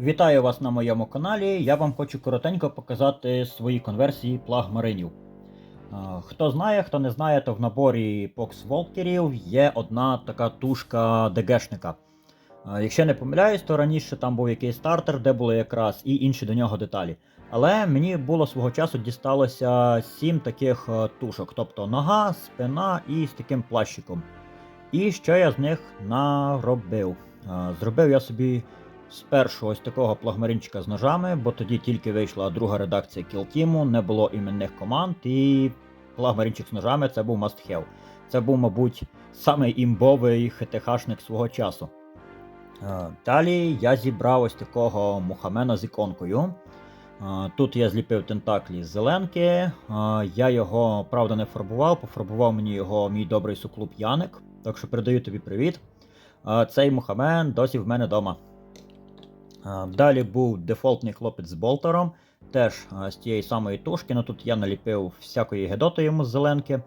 Вітаю вас на моєму каналі. Я вам хочу коротенько показати свої конверсії плагмаринів. Хто знає, хто не знає, то в наборі Покс Волкерів є одна така тушка ДГшника. Якщо не помиляюсь, то раніше там був якийсь стартер, де були якраз і інші до нього деталі. Але мені було свого часу дісталося 7 таких е, тушок, тобто нога, спина і з таким плащиком. І що я з них наробив? Зробив я собі спершу ось такого плагмаринчика з ножами, бо тоді тільки вийшла друга редакція Team, не було іменних команд, і плагмаринчик з ножами це був have. Це був, мабуть, самий імбовий ХТХшник свого часу. Е, Далі я зібрав ось такого мухамена з іконкою. Е, Тут я зліпив тентаклі з зеленки. Е, Я його, правда, не фарбував, пофарбував мені його мій добрий суклуб Яник. Так що передаю тобі привіт. Цей мухамен досі в мене вдома. Е, Далі був дефолтний хлопець з болтером, теж е, з тієї самої тушки. Ну тут я наліпив всякої гедоти йому з зеленки. Е,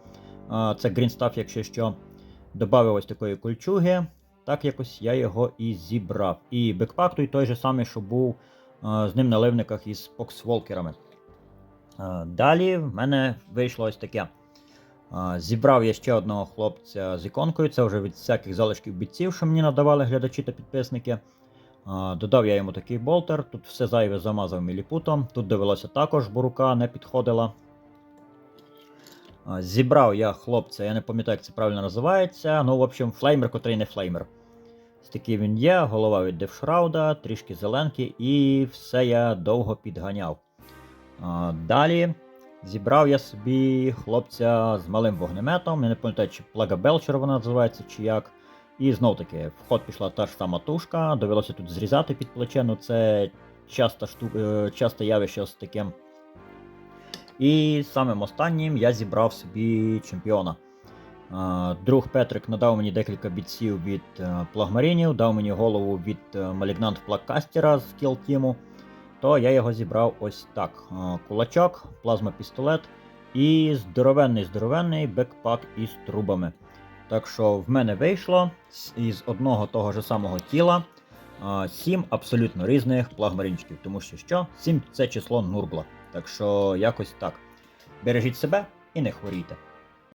Це Stuff, якщо що. Добавив ось такої кольчуги. Так якось я його і зібрав. І бекпак той той же самий, що був з ним на ливниках із поксволкерами. Далі в мене вийшло ось таке. Зібрав я ще одного хлопця з іконкою. Це вже від всяких залишків бійців, що мені надавали глядачі та підписники. Додав я йому такий болтер. Тут все зайве замазав міліпутом. Тут довелося також, бо рука не підходила. Зібрав я хлопця, я не пам'ятаю, як це правильно називається. Ну, в общем, флеймер, котрий не флеймер. Такий він є, голова від Девшрауда, трішки зеленки, і все я довго підганяв. Далі зібрав я собі хлопця з малим вогнеметом. Я не пам'ятаю, чи Плага Белчер вона називається, чи як. І знов таки, в ход пішла та ж сама тушка, довелося тут зрізати під плече, ну це часто, шту... е, часто явище з таким. І самим останнім я зібрав собі чемпіона. Е, Друг Петрик надав мені декілька бійців від е, плагмарінів, дав мені голову від Малігнант Плаккастера з кіл-тіму, то я його зібрав ось так: кулачок, плазма-пістолет і здоровенний здоровенний бекпак із трубами. Так що в мене вийшло із одного того ж самого тіла сім абсолютно різних плагмарінчиків, тому що що? Сім це число Нурбла. Так що якось так. Бережіть себе і не хворійте.